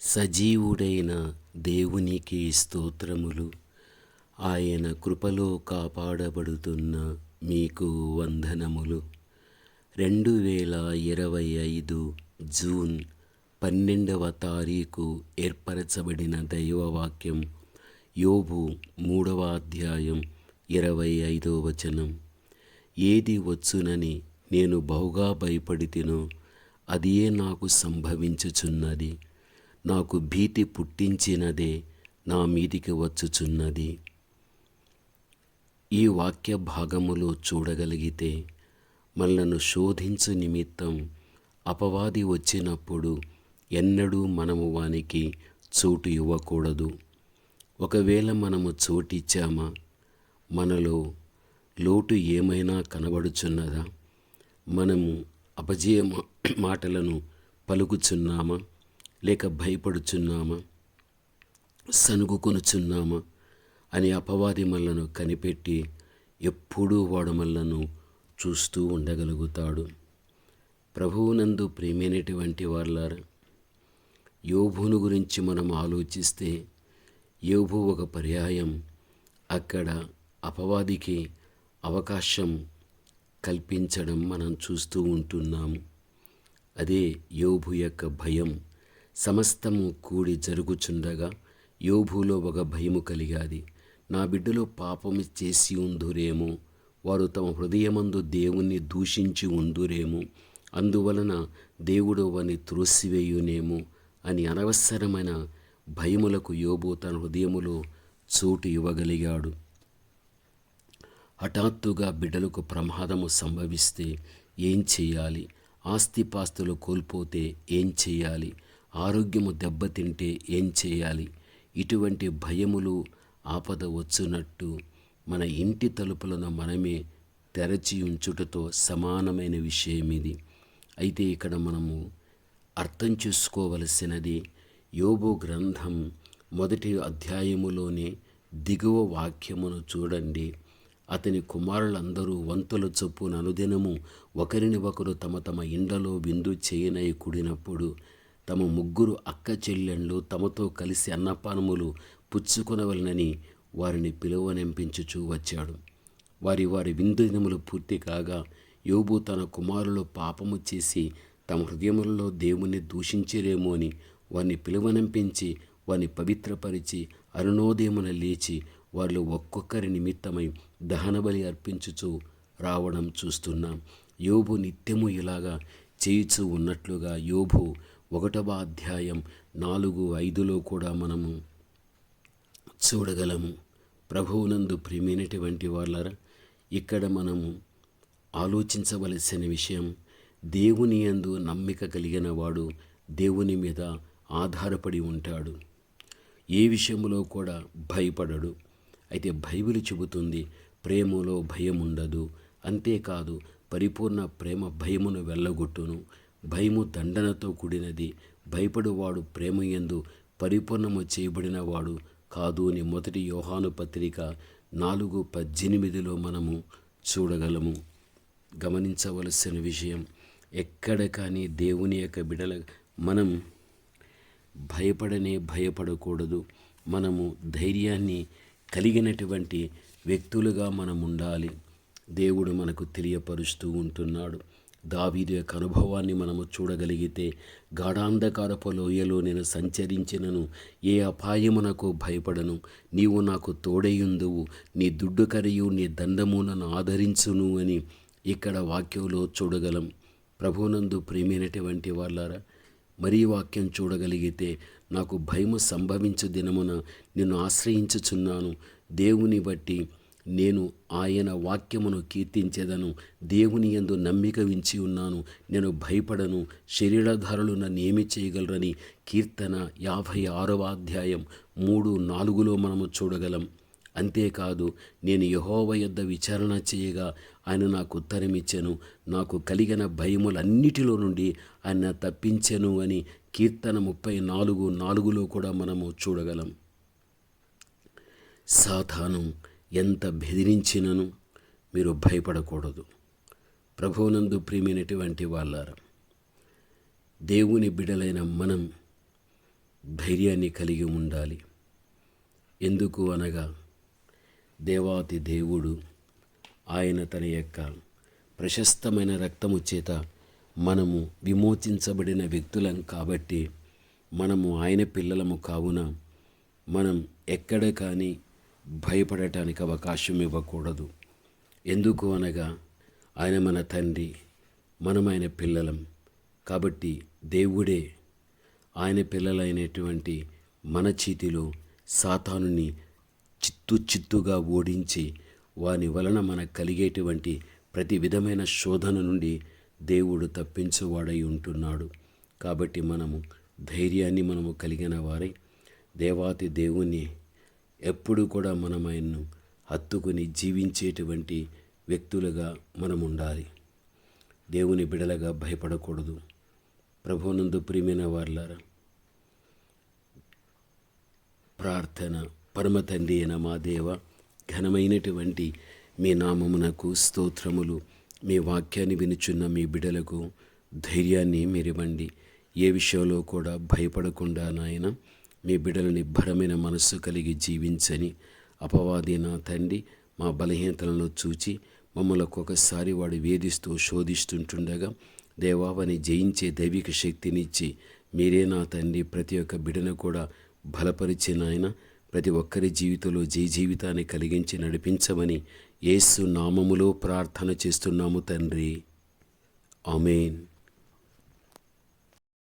సజీవుడైన దేవునికి స్తోత్రములు. ఆయన కృపలో కాపాడబడుతున్న మీకు వందనములు. రెండు వేల ఇరవై ఐదు జూన్ పన్నెండవ తారీఖు ఏర్పరచబడిన దైవవాక్యం యోబు మూడవ అధ్యాయం ఇరవై ఐదో వచనం. ఏది వచ్చునని నేను బహుగా భయపడితినో అదియే నాకు సంభవించుచున్నది. నాకు భీతి పుట్టించినదే నా మీదికి వచ్చుచున్నది. ఈ వాక్య భాగములో చూడగలిగితే మనలను శోధించు నిమిత్తం అపవాది వచ్చినప్పుడు ఎన్నడూ మనము వానికి చోటు ఇవ్వకూడదు. ఒకవేళ మనము చోటిచ్చామా? మనలో లోటు ఏమైనా కనబడుచున్నదా? మనము అపజయ మాటలను పలుకుచున్నామా? లేక భయపడుచున్నామా? సనుగుకొనుచున్నామా అని అపవాది మల్లను కనిపెట్టి ఎప్పుడూ వాడు మల్లను చూస్తూ ఉండగలుగుతాడు. ప్రభువునందు ప్రేమైనటువంటి వాళ్ళారా యోభును గురించి మనం ఆలోచిస్తే యోభు ఒక పర్యాయం. అక్కడ అపవాదికి అవకాశం కల్పించడం మనం చూస్తూ ఉంటున్నాము. అదే యోభు యొక్క భయం. సమస్తము కూడి జరుగుచుండగా యోభులో ఒక భయము కలిగాది. నా బిడ్డలో పాపము చేసి ఉందురేమో వారు తమ హృదయమందు దేవుణ్ణి దూషించి ఉందురేమో అందువలన దేవుడు వాని త్రోసివేయునేమో అని అనవసరమైన భయములకు యోబు తన హృదయములో చోటు ఇవ్వగలిగాడు. హఠాత్తుగా బిడ్డలకు ప్రమాదము సంభవిస్తే ఏం చేయాలి? ఆస్తిపాస్తులు కోల్పోతే ఏం చేయాలి? ఆరోగ్యము దెబ్బతింటే ఏం చేయాలి? ఇటువంటి భయములు ఆపద వచ్చునట్టు మన ఇంటి తలుపులను మనమే తెరచి ఉంచుటతో సమానమైన విషయం ఇది. అయితే ఇక్కడ మనము అర్థం చేసుకోవలసినది యోబు గ్రంథం మొదటి అధ్యాయములోనే దిగువ వాక్యమును చూడండి. అతని కుమారులందరూ వంతుల చొప్పున అనుదినము ఒకరిని ఒకరు తమ తమ ఇండ్లలో విందు చేయనై కూడినప్పుడు తమ ముగ్గురు అక్క చెల్లెళ్ళు తమతో కలిసి అన్నపానములు పుచ్చుకొనవలనని వారిని పిలువనెంపించుచూ వచ్చాడు. వారి వారి విందు దినములు పూర్తి కాగా యోబు తన కుమారులు పాపము చేసి తమ హృదయములలో దేవుణ్ణి దూషించిరేమో అని వారిని పిలువనంపించి వారిని పవిత్రపరిచి అరుణోదయమున లేచి వాళ్ళు ఒక్కొక్కరి నిమిత్తమై దహనబలి అర్పించుచూ రావడం చూస్తున్నాం. యోబు నిత్యము ఇలాగా చేయుచూ ఉన్నట్లుగా యోబు ఒకటవ అధ్యాయం నాలుగు ఐదులో కూడా మనము చూడగలము. ప్రభువునందు ప్రియమైనటువంటి వాళ్ళరా ఇక్కడ మనము ఆలోచించవలసిన విషయం దేవుని యందు నమ్మిక కలిగిన వాడు దేవుని మీద ఆధారపడి ఉంటాడు. ఏ విషయంలో కూడా భయపడడు. అయితే బైబిల్ చెబుతుంది ప్రేమలో భయం ఉండదు అంతేకాదు పరిపూర్ణ ప్రేమ భయమును వెళ్ళగొట్టును. భయము దండనతో కూడినది. భయపడువాడు ప్రేమయందు పరిపూర్ణము చేయబడినవాడు కాదు అని మొదటి యోహాను పత్రిక నాలుగు పద్దెనిమిదిలో మనము చూడగలము. గమనించవలసిన విషయం ఎక్కడ కానీ దేవుని యొక్క బిడల మనం భయపడనే భయపడకూడదు. మనము ధైర్యాన్ని కలిగినటువంటి వ్యక్తులుగా మనం ఉండాలి దేవుడు మనకు తెలియపరుస్తూ ఉంటున్నాడు. దావీదు యొక్క అనుభవాన్ని మనము చూడగలిగితే గాఢాంధకారపు లోయలో నేను సంచరించినను. ఏ అపాయమునకు భయపడను. నీవు నాకు తోడయుందువు నీ దుడ్డు కరియు నీ దండము నన్ను ఆదరించును అని ఇక్కడ వాక్యంలో చూడగలం. ప్రభునందు ప్రేమైనటువంటి వాళ్ళారా మరీ వాక్యం చూడగలిగితే నాకు భయము సంభవించు దినమున నిన్ను ఆశ్రయించుచున్నాను. దేవుని బట్టి నేను ఆయన వాక్యమును కీర్తించేదను. దేవుని యందు నమ్మిక వించి ఉన్నాను. నేను భయపడను. శరీరధారులు నన్ను ఏమి చేయగలరని కీర్తన యాభై ఆరవ అధ్యాయం మూడు నాలుగులో మనము చూడగలం. అంతేకాదు నేను యహోవ యొద్ద విచారణ చేయగా ఆయన నాకు ఉత్తరమిచ్చెను నాకు కలిగిన భయములన్నిటిలో నుండి ఆయన తప్పించెను అని కీర్తన ముప్పై నాలుగు నాలుగులో కూడా మనము చూడగలం. సాధానం ఎంత బెదిరించినను మీరు భయపడకూడదు. ప్రభువునందు ప్రియమైనటువంటి వాళ్ళారు దేవుని బిడలైన మనం ధైర్యాన్ని కలిగి ఉండాలి. ఎందుకు అనగా దేవాతి దేవుడు ఆయన తన యొక్క ప్రశస్తమైన రక్తము చేత మనము విమోచించబడిన వ్యక్తులం కాబట్టి మనము ఆయన పిల్లలము కావున మనం ఎక్కడ కానీ భయపడటానికి అవకాశం ఇవ్వకూడదు. ఎందుకు అనగా ఆయన మన తండ్రి మనమైన పిల్లలం. కాబట్టి దేవుడే ఆయన పిల్లలైనటువంటి మన చేతిలో సాతానుని చిత్తు చిత్తుగా ఓడించి వాని వలన మనకు కలిగేటువంటి ప్రతి విధమైన శోధన నుండి దేవుడు తప్పించువాడై ఉంటున్నాడు. కాబట్టి మనము ధైర్యాన్ని మనము కలిగిన వారై దేవాతి దేవుని ఎప్పుడు కూడా మనం ఆయన్ను హత్తుకుని జీవించేటువంటి వ్యక్తులుగా మనం ఉండాలి దేవుని బిడలగా భయపడకూడదు. ప్రభునందు ప్రియమైన వార్లారా ప్రార్థన పరమ తండ్రి అయిన మా దేవ ఘనమైనటువంటి మీ నామమునకు స్తోత్రములు. మీ వాక్యాన్ని వినుచున్న మీ బిడలకు ధైర్యాన్ని మీరివ్వండి. ఏ విషయంలో కూడా భయపడకుండా నాయన మీ బిడల నిబ్బరమైన మనస్సు కలిగి జీవించని అపవాది నా తండ్రి మా బలహీనతలను చూచి మమ్మల్ని ఒక్కొక్కసారి వాడు వేధిస్తూ శోధిస్తుంటుండగా దేవావని జయించే దైవిక శక్తినిచ్చి మీరే నా తండ్రి ప్రతి ఒక్క బిడను కూడా బలపరిచిన ఆయన ప్రతి ఒక్కరి జీవితంలో జయ జీవితాన్ని కలిగించి నడిపించమని యేసు నామములో ప్రార్థన చేస్తున్నాము తండ్రి. ఆమెన్.